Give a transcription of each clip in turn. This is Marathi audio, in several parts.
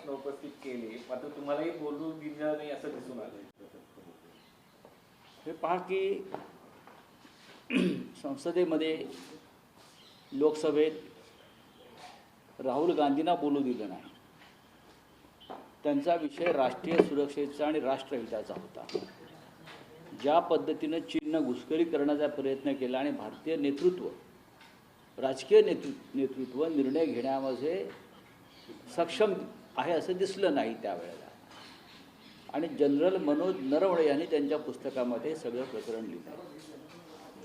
प्रश्न उपस्थित केले मात्र तुम्हालाही बोलू दिलं नाही असं दिसून आलं हे पहा की संसदेमध्ये लोकसभेत राहुल गांधींना बोलू दिलं नाही. त्यांचा विषय राष्ट्रीय सुरक्षेचा आणि राष्ट्रहिताचा होता. ज्या पद्धतीनं चीननं घुसखोरी करण्याचा प्रयत्न केला आणि भारतीय नेतृत्व राजकीय नेतृ नेतृत्व निर्णय घेण्यामध्ये सक्षम आहे असं दिसलं नाही त्यावेळेला. आणि जनरल मनोज नरवणे यांनी त्यांच्या पुस्तकामध्ये सगळं प्रकरण लिहिलं.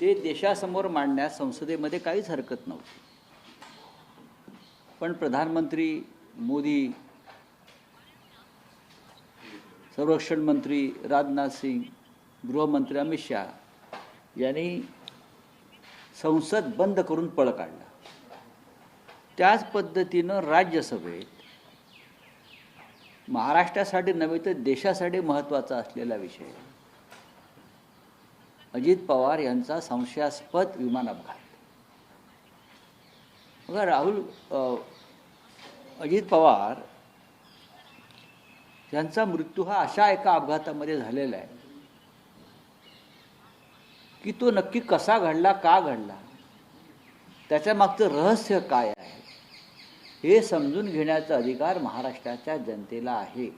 ते देशासमोर मांडण्यास संसदेमध्ये काहीच हरकत नव्हती. पण प्रधानमंत्री मोदी संरक्षण मंत्री राजनाथ सिंग गृहमंत्री अमित शहा यांनी संसद बंद करून पळ काढला. त्याच पद्धतीनं राज्यसभेत महाराष्ट्रासाठी नव्हे तर देशासाठी महत्त्वाचा असलेला विषय. अजित पवार यांचा संशयास्पद विमान अपघात. बघा राहुल अजित पवार यांचा मृत्यू हा अशा एका अपघातामध्ये झालेला आहे की तो नक्की कसा घडला का घडला? त्याच्या मागचं रहस्य काय आहे? हे समजून घेण्याचा अधिकार महाराष्ट्राच्या जनतेला आहे.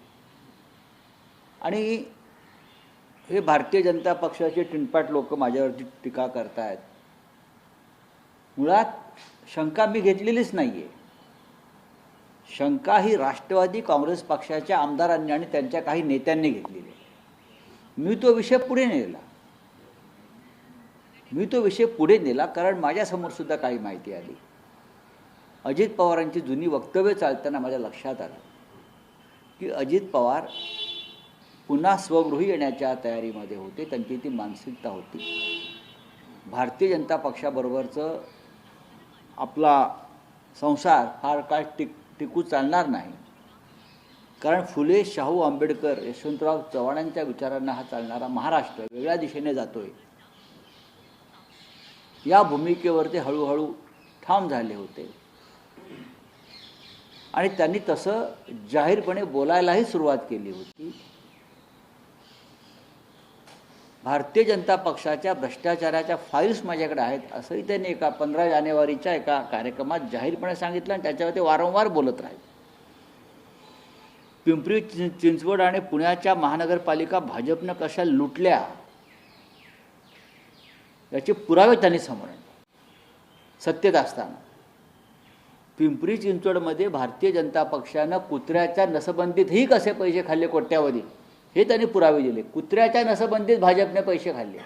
आणि हे भारतीय जनता पक्षाचे टिनपाट लोक माझ्यावरती टीका करतायत. मुळात शंका मी घेतलेलीच नाही आहे शंका ही राष्ट्रवादी काँग्रेस पक्षाच्या आमदारांनी आणि त्यांच्या काही नेत्यांनी घेतलेली आहे. मी तो विषय पुढे नेला. मी तो विषय पुढे नेला कारण माझ्यासमोर सुद्धा काही माहिती आली. अजित पवारांची जुनी वक्तव्य चालताना माझ्या लक्षात आलं की अजित पवार पुन्हा स्वगृही येण्याच्या तयारीमध्ये होते त्यांची ती मानसिकता होती. भारतीय जनता पक्षाबरोबरचं आपला संसार फार काळ टिक टिकू चालणार नाही. कारण फुले शाहू आंबेडकर यशवंतराव चव्हाणांच्या विचारांना हा चालणारा महाराष्ट्र वेगळ्या दिशेने जातोय. या भूमिकेवर ते हळूहळू ठाम झाले होते. आणि त्यांनी तसं जाहीरपणे बोलायलाही सुरुवात केली होती. भारतीय जनता पक्षाच्या भ्रष्टाचाराच्या फाईल्स माझ्याकडे आहेत असंही त्यांनी एका पंधरा जानेवारीच्या एका कार्यक्रमात जाहीरपणे सांगितलं आणि त्याच्यावर ते वारंवार बोलत राहिले. पिंपरी चिंचवड आणि पुण्याच्या महानगरपालिका भाजपनं कशा लुटल्या याचे पुरावे त्यांनी समोर सत्तेत असताना पिंपरी चिंचवडमध्ये भारतीय जनता पक्षानं कुत्र्याच्या नसबंदीतही कसे पैसे खाल्ले कोट्यावधी? हे त्यांनी पुरावे दिले. कुत्र्याच्या नसबंदीत भाजपने पैसे खाल्ले.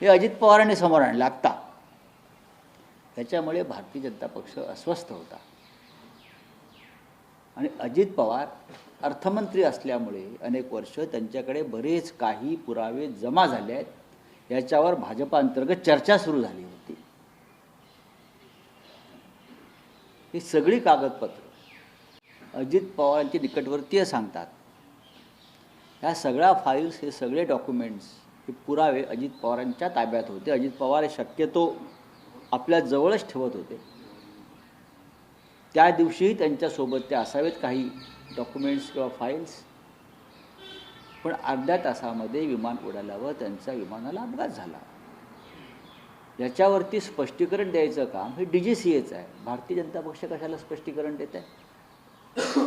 हे अजित पवारांनी समोर आणलं आत्ता. त्याच्यामुळे भारतीय जनता पक्ष अस्वस्थ होता. आणि अजित पवार अर्थमंत्री असल्यामुळे अनेक वर्ष त्यांच्याकडे बरेच काही पुरावे जमा झाले आहेत. याच्यावर भाजपाअंतर्गत चर्चा सुरू झाली होती ही सगळी कागदपत्र. अजित पवारांचे निकटवर्तीय सांगतात. ह्या सगळ्या फाईल्स हे सगळे डॉक्युमेंट्स हे पुरावे अजित पवारांच्या ताब्यात होते. अजित पवार हे शक्यतो आपल्या जवळच ठेवत होते. त्या दिवशीही त्यांच्यासोबत ते असावेत काही डॉक्युमेंट्स किंवा फाईल्स पण अर्ध्या तासामध्ये विमान उडाल्यावर त्यांचा विमानाला अपघात झाला. याच्यावरती स्पष्टीकरण द्यायचं काम हे डी जी सी एचं आहे. भारतीय जनता पक्ष कशाला स्पष्टीकरण देत आहे?